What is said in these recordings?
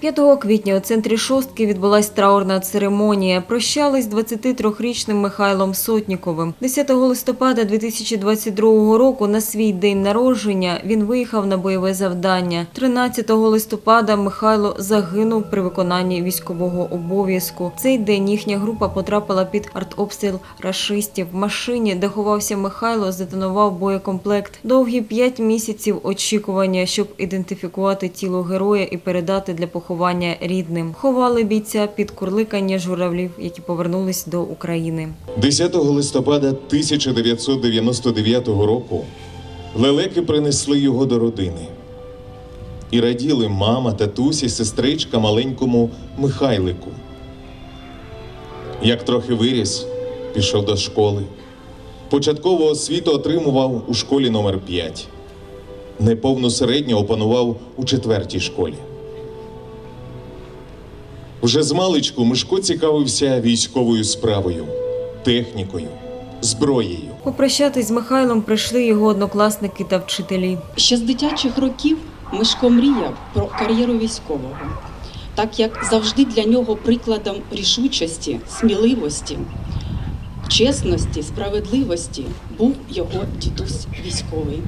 5 квітня у центрі шостки відбулась траурна церемонія. Прощались з 23-річним Михайлом Сотніковим. 10 листопада 2022 року на свій день народження він виїхав на бойове завдання. 13 листопада Михайло загинув при виконанні військового обов'язку. Цей день їхня група потрапила під артобстріл рашистів. В машині, де ховався Михайло, здетонував боєкомплект. Довгі п'ять місяців очікування, щоб ідентифікувати тіло героя і передати для поховання рідним. Ховали бійця під курликання журавлів, які повернулись до України. 10 листопада 1999 року лелеки принесли його до родини. І раділи мама, татусі, сестричка маленькому Михайлику. Як трохи виріс, пішов до школи. Початкову освіту отримував у школі номер 5 Неповну середню опанував у четвертій школі. Вже з маличку Мишко цікавився військовою справою, технікою, зброєю. Попрощатись з Михайлом прийшли його однокласники та вчителі. Ще з дитячих років Мишко мріяв про кар'єру військового, так як завжди для нього прикладом рішучості, сміливості, чесності, справедливості був його дідусь військовий.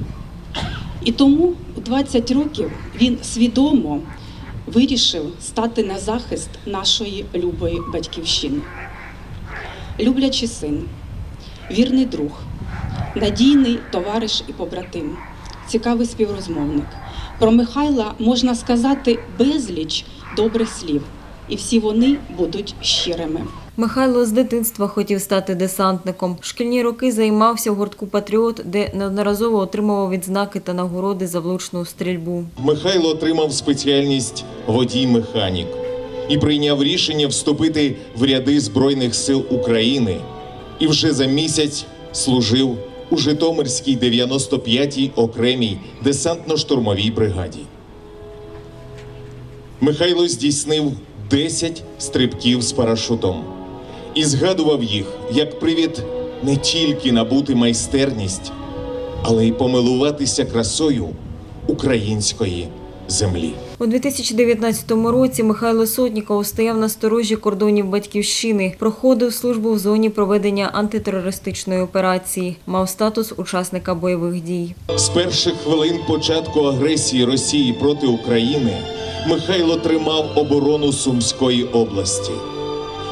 І тому у 20 років він свідомо вирішив стати на захист нашої любої батьківщини. Люблячий син, вірний друг, надійний товариш і побратим, цікавий співрозмовник. Про Михайла можна сказати безліч добрих слів, і всі вони будуть щирими. Михайло з дитинства хотів стати десантником. Шкільні роки займався в гуртку Патріот, де неодноразово отримував відзнаки та нагороди за влучну стрільбу. Михайло отримав спеціальність водій-механік і прийняв рішення вступити в ряди Збройних сил України. І вже за місяць служив у Житомирській 95-й окремій десантно-штурмовій бригаді. Михайло здійснив 10 стрибків з парашутом і згадував їх як привід не тільки набути майстерність, але й помилуватися красою української землі. У 2019 році Михайло Сотніков стояв на сторожі кордонів Батьківщини, проходив службу в зоні проведення антитерористичної операції, мав статус учасника бойових дій. З перших хвилин початку агресії Росії проти України Михайло тримав оборону Сумської області.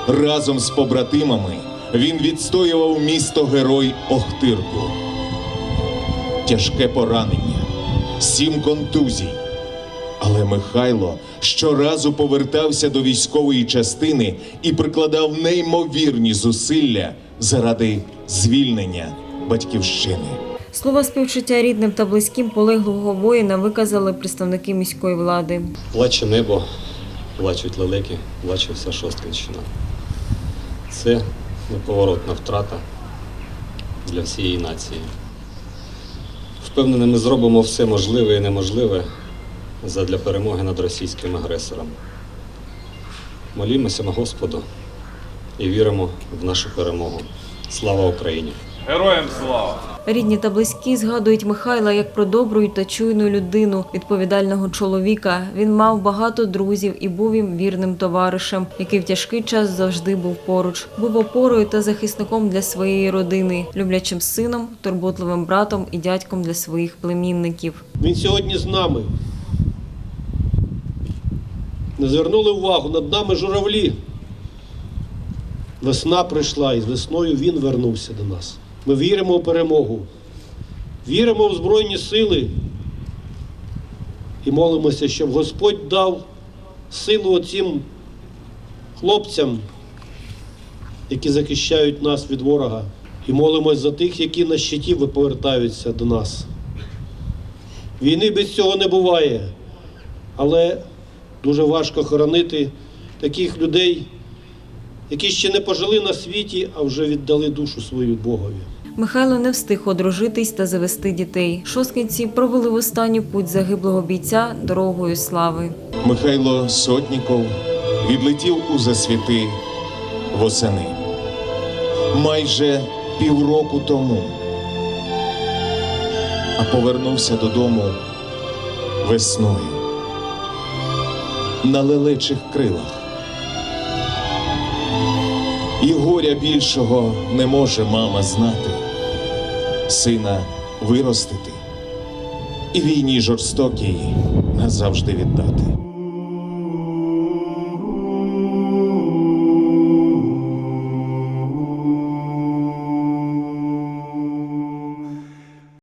Разом з побратимами він відстоював місто Герой Охтирку. Тяжке поранення, сім контузій. Але Михайло щоразу повертався до військової частини і прикладав неймовірні зусилля заради звільнення батьківщини. Слова співчуття рідним та близьким полеглого воїна виказали представники міської влади. Плаче небо, плачуть лелеки, плаче вся Шосткинщина. Це неповоротна втрата для всієї нації. Впевнений, ми зробимо все можливе і неможливе задля перемоги над російським агресором. Молімося на Господу і віримо в нашу перемогу. Слава Україні! Героям слава! Рідні та близькі згадують Михайла як про добру та чуйну людину, відповідального чоловіка. Він мав багато друзів і був їм вірним товаришем, який в тяжкий час завжди був поруч. Був опорою та захисником для своєї родини, люблячим сином, турботливим братом і дядьком для своїх племінників. Він сьогодні з нами. Не звернули увагу, над нами журавлі. Весна прийшла, і з весною він вернувся до нас. Ми віримо у перемогу, віримо в Збройні сили і молимося, щоб Господь дав силу оцим хлопцям, які захищають нас від ворога. І молимось за тих, які на щиті повертаються до нас. Війни без цього не буває, але дуже важко хоронити таких людей, які ще не пожили на світі, а вже віддали душу свою Богові. Михайло не встиг одружитись та завести дітей. Шосткинці провели в останню путь загиблого бійця дорогою слави. Михайло Сотніков відлетів у засвіти восени майже півроку тому, а повернувся додому весною. на лелечих крилах. Горя більшого не може мама знати, сина виростити і війні жорстокій назавжди віддати.